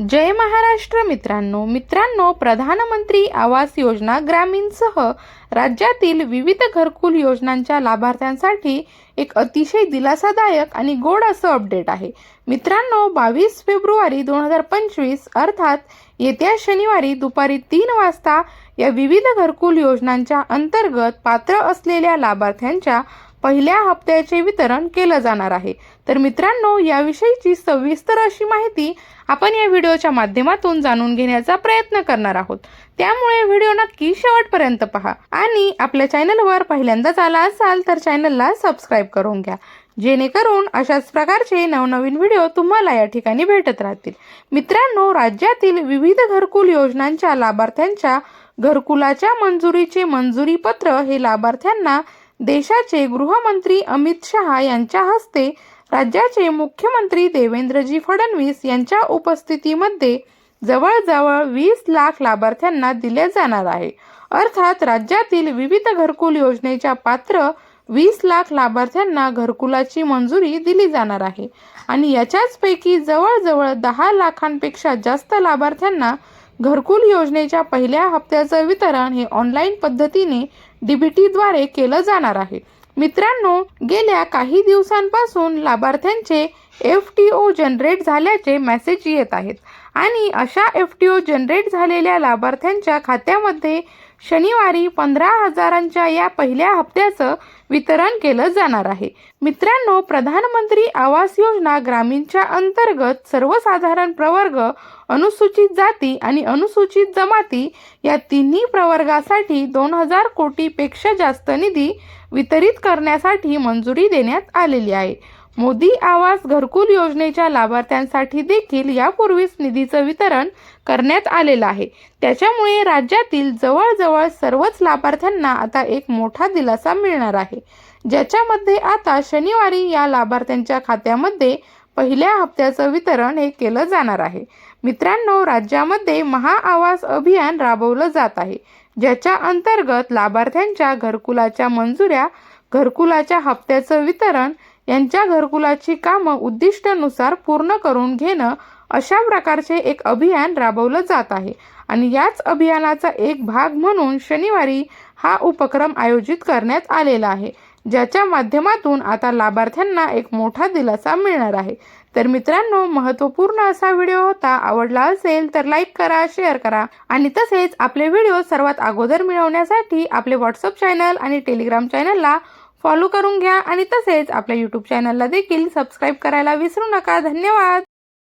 जय महाराष्ट्र मित्रांनो. मित्रांनो प्रधानमंत्री आवास योजना ग्रामीणसह राज्यातील विविध घरकुल योजनांच्या लाभार्थ्यांसाठी एक अतिशय दिलासादायक आणि गोड असं अपडेट आहे. मित्रांनो बावीस फेब्रुवारी दोन हजार पंचवीस अर्थात येत्या शनिवारी दुपारी तीन वाजता या विविध घरकुल योजनांच्या अंतर्गत पात्र असलेल्या लाभार्थ्यांच्या पहिल्या हप्त्याचे वितरण केलं जाणार आहे. तर मित्रांनो याविषयीची सविस्तर अशी माहिती आपण या व्हिडिओच्या माध्यमातून जाणून घेण्याचा प्रयत्न करणार आहोत. त्यामुळे व्हिडिओ नक्की शेवटपर्यंत पहा. आणि आपल्या चॅनलवर पहिल्यांदाच आला असाल तर चॅनलला सबस्क्राईब करून घ्या. जेणेकरून अशाच प्रकारचे नवनवीन व्हिडिओ तुम्हाला या ठिकाणी भेटत राहतील. मित्रांनो राज्यातील विविध घरकुल योजनांच्या लाभार्थ्यांच्या घरकुलाच्या मंजुरीचे मंजुरी पत्र हे लाभार्थ्यांना देशाचे गृहमंत्री अमित शहा यांच्या हस्ते राज्याचे मुख्यमंत्री देवेंद्रजी फडणवीस यांच्या उपस्थितीमध्ये जवळजवळ वीस लाख लाभार्थ्यांना दिले जाणार आहे. अर्थात राज्यातील विविध घरकुल योजनेच्या पात्र वीस लाख लाभार्थ्यांना घरकुलाची मंजुरी दिली जाणार आहे. आणि याच्याचपैकी जवळजवळ दहा लाखांपेक्षा जास्त लाभार्थ्यांना घरकुल योजनेच्या पहिल्या हप्त्याचं वितरण हे ऑनलाईन पद्धतीने डीबीटीद्वारे केलं जाणार आहे. मित्रांनो गेल्या काही दिवसांपासून लाभार्थ्यांचे एफ टी ओ जनरेट झाल्याचे मेसेज येत आहेत. आणि अशा एफ टी ओ जनरेट झालेल्या लाभार्थ्यांच्या खात्यामध्ये शनिवारी पंधरा हजारांच्या या पहिल्या हप्त्याचं वितरण केलं जाणार आहे. मित्रांनो प्रधानमंत्री आवास योजना ग्रामीणच्या अंतर्गत सर्वसाधारण प्रवर्ग अनुसूचित जाती आणि अनुसूचित जमाती या तिन्ही प्रवर्गासाठी दोन हजार कोटीपेक्षा जास्त निधी वितरित करण्यासाठी मंजुरी देण्यात आलेली आहे. मोदी आवास घरकुल योजनेच्या लाभार्थ्यांसाठी देखील यापूर्वीच निधीचं वितरण करण्यात आलेलं आहे. त्याच्यामुळे राज्यातील जवळजवळ सर्वच लाभार्थ्यांना आता एक मोठा दिलासा मिळणार आहे. ज्याच्यामध्ये आता शनिवारी या लाभार्थ्यांच्या खात्यामध्ये पहिल्या हप्त्याचं वितरण हे केलं जाणार आहे. मित्रांनो राज्यामध्ये महाआवास अभियान राबवलं जात आहे ज्याच्या अंतर्गत लाभार्थ्यांच्या घरकुलाच्या मंजुऱ्या घरकुलाच्या हप्त्याचं वितरण यांच्या घरकुलाची कामं उद्दिष्टानुसार पूर्ण करून घेणं अशा प्रकारचे एक अभियान राबवलं जात आहे. आणि याच अभियानाचा एक भाग म्हणून शनिवारी हा उपक्रम आयोजित करण्यात आलेला आहे ज्याच्या माध्यमातून आता लाभार्थ्यांना एक मोठा दिलासा मिळणार आहे. तर मित्रांनो महत्त्वपूर्ण असा व्हिडिओ होता आवडला असेल तर लाईक करा शेअर करा आणि तसेच आपले व्हिडिओ सर्वात अगोदर मिळवण्यासाठी आपले व्हॉट्सअप चॅनल आणि टेलिग्राम चॅनलला फॉलो करून घ्या आणि तसेच आपल्या यूट्यूब चॅनलला देखील सबस्क्राईब करायला विसरू नका. धन्यवाद!